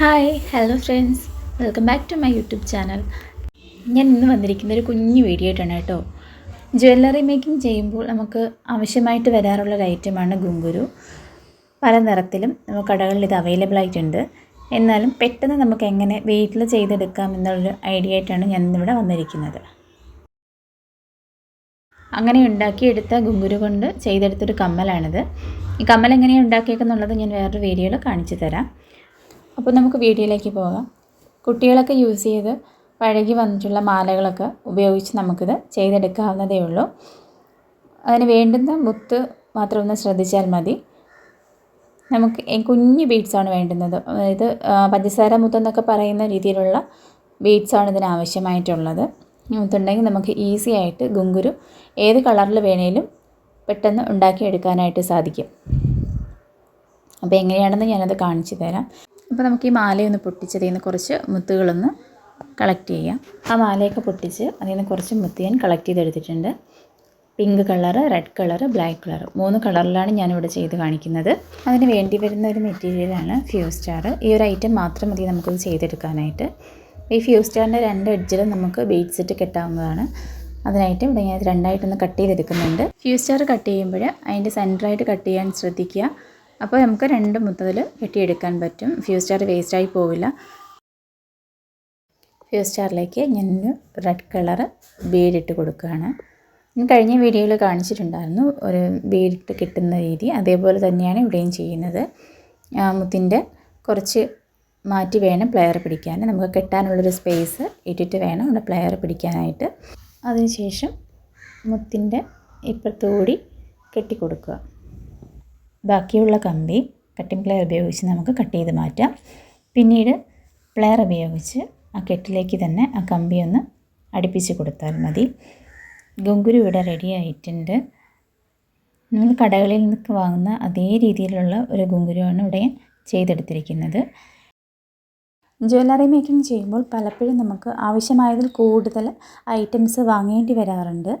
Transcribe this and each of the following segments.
Hi hello friends welcome back to my YouTube channel ഞാൻ ഇന്ന് വന്നിരിക്കുന്ന ഒരു കുഞ്ഞു വീഡിയോ ആയിട്ടാണ് കേട്ടോ. ജ്വല്ലറി മേക്കിംഗ് ചെയ്യുമ്പോൾ നമുക്ക് ആവശ്യമായിട്ട് വരാറുള്ള ഒരു ഐറ്റമാണ് ഗുങ്കുരു. പല നിറത്തിലും നമുക്ക് കടകളിൽ ഇത് അവൈലബിൾ ആയിട്ടുണ്ട്. എന്നാലും പെട്ടെന്ന് നമുക്ക് എങ്ങനെ വീട്ടിൽ ചെയ്തെടുക്കാം എന്നുള്ളൊരു ഐഡിയ ആയിട്ടാണ് ഞാൻ ഇന്നിവിടെ വന്നിരിക്കുന്നത്. അങ്ങനെ ഉണ്ടാക്കിയെടുത്ത ഗുങ്കുരു കൊണ്ട് ചെയ്തെടുത്തൊരു കമ്മലാണിത്. ഈ കമ്മൽ എങ്ങനെയാണ് ഉണ്ടാക്കിയേക്കെന്നുള്ളത് ഞാൻ വേറൊരു വീഡിയോയിൽ കാണിച്ചു തരാം. അപ്പോൾ നമുക്ക് വീഡിയോയിലേക്ക് പോകാം. കുട്ടികളൊക്കെ യൂസ് ചെയ്ത് പഴകി വന്നിട്ടുള്ള മാലകളൊക്കെ ഉപയോഗിച്ച് നമുക്കിത് ചെയ്തെടുക്കാവുന്നതേ ഉള്ളൂ. അതിന് വേണ്ടുന്ന മുത്ത് മാത്രം ഒന്ന് ശ്രദ്ധിച്ചാൽ മതി. നമുക്ക് കുഞ്ഞു ബീഡ്സാണ് വേണ്ടുന്നത്. അതായത് പഞ്ചസാര മുത്തെന്നൊക്കെ പറയുന്ന രീതിയിലുള്ള ബീഡ്സാണ് ഇതിന് ആവശ്യമായിട്ടുള്ളത്. മുത്തുണ്ടെങ്കിൽ നമുക്ക് ഈസി ആയിട്ട് ഗുങ്കുരു ഏത് കളറിൽ വേണേലും പെട്ടെന്ന് ഉണ്ടാക്കിയെടുക്കാനായിട്ട് സാധിക്കും. അപ്പോൾ എങ്ങനെയാണെന്ന് ഞാനത് കാണിച്ചു തരാം. അപ്പോൾ നമുക്ക് ഈ മാലയൊന്ന് പൊട്ടിച്ചതിൽ നിന്ന് കുറച്ച് മുത്തുകളൊന്ന് കളക്ട് ചെയ്യാം. ആ മാലയൊക്കെ പൊട്ടിച്ച് അതിൽ നിന്ന് കുറച്ച് മുത്ത് ഞാൻ കളക്ട് ചെയ്തെടുത്തിട്ടുണ്ട്. Pink colour red colour black colour മൂന്ന് കളറിലാണ് ഞാനിവിടെ ചെയ്ത് കാണിക്കുന്നത്. അതിന് വേണ്ടി വരുന്ന ഒരു മെറ്റീരിയലാണ് ഫ്യൂ സ്റ്റാർ ഈ ഒരു ഐറ്റം മാത്രം മതി നമുക്കത് ചെയ്തെടുക്കാനായിട്ട്. ഈ ഫ്യൂ സ്റ്റാറിന്റെ രണ്ട് എഡ്ജിലും നമുക്ക് ബീഡ്സ് ഇട്ട് കെട്ടാവുന്നതാണ്. അതിനായിട്ട് ഇവിടെ ഞാൻ രണ്ടായിട്ടൊന്ന് കട്ട് ചെയ്തെടുക്കുന്നുണ്ട്. ഫ്യൂ സ്റ്റാർ കട്ട് ചെയ്യുമ്പോൾ അതിന്റെ സെന്ററായിട്ട് കട്ട് ചെയ്യാൻ ശ്രദ്ധിക്കുക. അപ്പോൾ നമുക്ക് രണ്ട് മുത്തതിൽ കെട്ടിയെടുക്കാൻ പറ്റും. ഫ്യൂ സ്റ്റാർ വേസ്റ്റായി പോവില്ല. ഫ്യൂ സ്റ്റാറിലേക്ക് ഞാൻ റെഡ് കളർ ബീഡിട്ട് കൊടുക്കുകയാണ്. ഞാൻ കഴിഞ്ഞ വീഡിയോയിൽ കാണിച്ചിട്ടുണ്ടായിരുന്നു ഒരു ബീഡിട്ട് കിട്ടുന്ന രീതി. അതേപോലെ തന്നെയാണ് ഇവിടെയും ചെയ്യുന്നത്. മുത്തിന്റെ കുറച്ച് മാറ്റി വേണം പ്ലെയർ പിടിക്കാൻ. നമുക്ക് കെട്ടാനുള്ളൊരു സ്പേസ് ഇട്ടിട്ട് വേണം അവിടെ പ്ലെയർ പിടിക്കാനായിട്ട്. അതിനുശേഷം മുത്തിന്റെ ഇപ്പുറത്തുകൂടി കെട്ടിക്കൊടുക്കുക. ബാക്കിയുള്ള കമ്പി കട്ടിംഗ് പ്ലെയർ ഉപയോഗിച്ച് നമുക്ക് കട്ട് ചെയ്ത് മാറ്റാം. പിന്നീട് പ്ലെയർ ഉപയോഗിച്ച് ആ കെട്ടിലേക്ക് തന്നെ ആ കമ്പി ഒന്ന് അടുപ്പിച്ച് കൊടുത്താൽ മതി. ഗുങ്കുരു ഇവിടെ റെഡി ആയിട്ടുണ്ട്. നമ്മൾ കടകളിൽ നിന്ന് വാങ്ങുന്ന അതേ രീതിയിലുള്ള ഒരു ഗുങ്കുരുവാണ് ഇവിടെ ചെയ്തെടുത്തിരിക്കുന്നത്. ജ്വല്ലറി മേക്കിംഗ് ചെയ്യുമ്പോൾ പലപ്പോഴും നമുക്ക് ആവശ്യമായതിൽ കൂടുതൽ ഐറ്റംസ് വാങ്ങേണ്ടി വരാറുണ്ട്.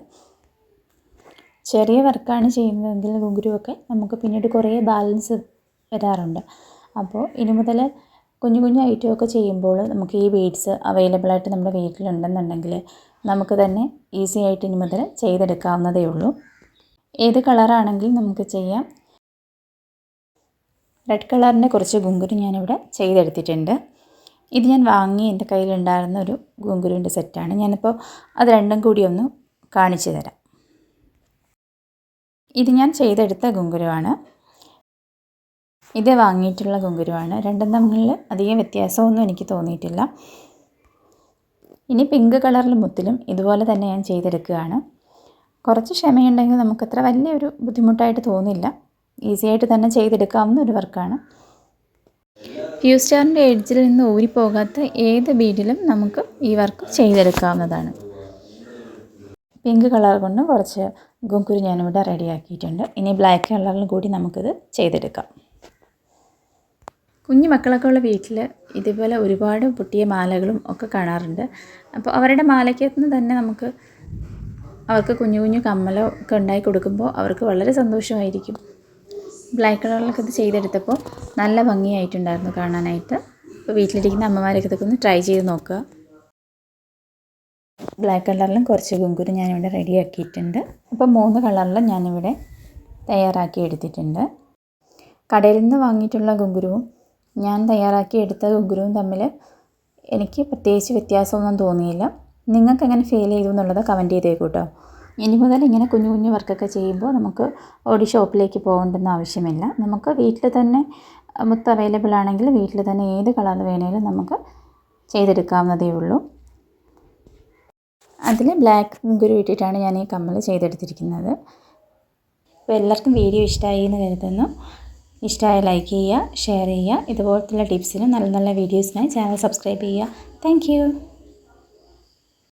ചെറിയ വർക്കാണ് ചെയ്യുന്നതെങ്കിൽ ഗുങ്കുരുവൊക്കെ നമുക്ക് പിന്നീട് കുറേ ബാലൻസ് വരാറുണ്ട്. അപ്പോൾ ഇനി മുതൽ കുഞ്ഞു കുഞ്ഞു ഐറ്റമൊക്കെ ചെയ്യുമ്പോൾ നമുക്ക് ഈ ബീഡ്സ് അവൈലബിൾ ആയിട്ട് നമ്മുടെ വീട്ടിലുണ്ടെന്നുണ്ടെങ്കിൽ നമുക്ക് തന്നെ ഈസി ആയിട്ട് ഇനി മുതൽ ചെയ്തെടുക്കാവുന്നതേ ഉള്ളൂ. ഏത് കളറാണെങ്കിലും നമുക്ക് ചെയ്യാം. റെഡ് കളറിന്റെ കുറച്ച് ഗുങ്കുരു ഞാനിവിടെ ചെയ്തെടുത്തിട്ടുണ്ട്. ഇത് ഞാൻ വാങ്ങി എന്റെ കയ്യിലുണ്ടായിരുന്ന ഒരു ഗുങ്കുരുവിന്റെ സെറ്റാണ്. ഞാനിപ്പോൾ അത് രണ്ടും കൂടി ഒന്ന് കാണിച്ചു തരാം. ഇത് ഞാൻ ചെയ്തെടുത്ത ഗുങ്കുരുവാണ്. ഇത് വാങ്ങിയിട്ടുള്ള ഗുങ്കുരുവാണ്. രണ്ടും തമ്മിൽ അധികം വ്യത്യാസമൊന്നും എനിക്ക് തോന്നിയിട്ടില്ല. ഇനി പിങ്ക് കളറിൽ മുത്തിലും ഇതുപോലെ തന്നെ ഞാൻ ചെയ്തെടുക്കുകയാണ്. കുറച്ച് ക്ഷമയുണ്ടെങ്കിൽ നമുക്കത്ര വലിയൊരു ബുദ്ധിമുട്ടായിട്ട് തോന്നില്ല. ഈസി ആയിട്ട് തന്നെ ചെയ്തെടുക്കാവുന്ന ഒരു വർക്കാണ്. ഫ്യൂ സ്റ്റാറിന്റെ എഡ്ജിൽ നിന്ന് ഊരിപ്പോകാത്ത ഏത് ബീഡിലും നമുക്ക് ഈ വർക്ക് ചെയ്തെടുക്കാവുന്നതാണ്. പിങ്ക് കളർ കൊണ്ട് കുറച്ച് ഗുങ്കുരു ഞാനിവിടെ റെഡിയാക്കിയിട്ടുണ്ട് ഇനി ബ്ലാക്ക് കളറിൽ കൂടി നമുക്കിത് ചെയ്തെടുക്കാം. കുഞ്ഞു മക്കളൊക്കെ ഉള്ള വീട്ടിൽ ഇതുപോലെ ഒരുപാട് പൊട്ടിയ മാലകളും ഒക്കെ കാണാറുണ്ട്. അപ്പോൾ അവരുടെ മാലയ്ക്കകത്ത് തന്നെ നമുക്ക് അവർക്ക് കുഞ്ഞു കുഞ്ഞു കമ്മലോ ഒക്കെ ഉണ്ടാക്കി കൊടുക്കുമ്പോൾ അവർക്ക് വളരെ സന്തോഷമായിരിക്കും. ബ്ലാക്ക് കളറിലൊക്കെ ഇത് ചെയ്തെടുത്തപ്പോൾ നല്ല ഭംഗിയായിട്ടുണ്ടായിരുന്നു കാണാനായിട്ട്. അപ്പോൾ വീട്ടിലിരിക്കുന്ന അമ്മമാരൊക്കെ ഇതൊക്കെ ഒന്ന് ട്രൈ ചെയ്ത് നോക്കുക. ബ്ലാക്ക് കളറിലും കുറച്ച് കുങ്കുരു ഞാനിവിടെ റെഡിയാക്കിയിട്ടുണ്ട് അപ്പോൾ മൂന്ന് കളറിലും ഞാനിവിടെ തയ്യാറാക്കി എടുത്തിട്ടുണ്ട്. കടയിൽ നിന്ന് വാങ്ങിയിട്ടുള്ള കുങ്കുരുവും ഞാൻ തയ്യാറാക്കി എടുത്ത കുങ്കുരുവും തമ്മിൽ എനിക്ക് പ്രത്യേകിച്ച് വ്യത്യാസമൊന്നും തോന്നിയില്ല. നിങ്ങൾക്ക് എങ്ങനെ ഫീൽ ചെയ്തു എന്നുള്ളത് കമന്റ് ചെയ്തേക്കും കേട്ടോ ഇനി മുതൽ ഇങ്ങനെ കുഞ്ഞു കുഞ്ഞു വർക്കൊക്കെ ചെയ്യുമ്പോൾ നമുക്ക് ഓടി ഷോപ്പിലേക്ക് പോകേണ്ടെന്ന് ആവശ്യമില്ല. നമുക്ക് വീട്ടിൽ തന്നെ മുത്ത് അവൈലബിൾ ആണെങ്കിൽ വീട്ടിൽ തന്നെ ഏത് കളർ വേണേലും നമുക്ക് ചെയ്തെടുക്കാവുന്നതേ ഉള്ളൂ. അതിൽ ബ്ലാക്ക് മുഗുരു ഇട്ടിട്ടാണ് ഞാൻ ഈ കമ്മൽ ചെയ്തെടുത്തിരിക്കുന്നത്. അപ്പോൾ എല്ലാവർക്കും വീഡിയോ ഇഷ്ടമായി എന്ന് കരുതുന്നു. ഇഷ്ടമായ ലൈക്ക് ചെയ്യുക ഷെയർ ചെയ്യുക ഇതുപോലത്തുള്ള ടിപ്സിനും നല്ല നല്ല വീഡിയോസിനായി ചാനൽ സബ്സ്ക്രൈബ് ചെയ്യുക. താങ്ക്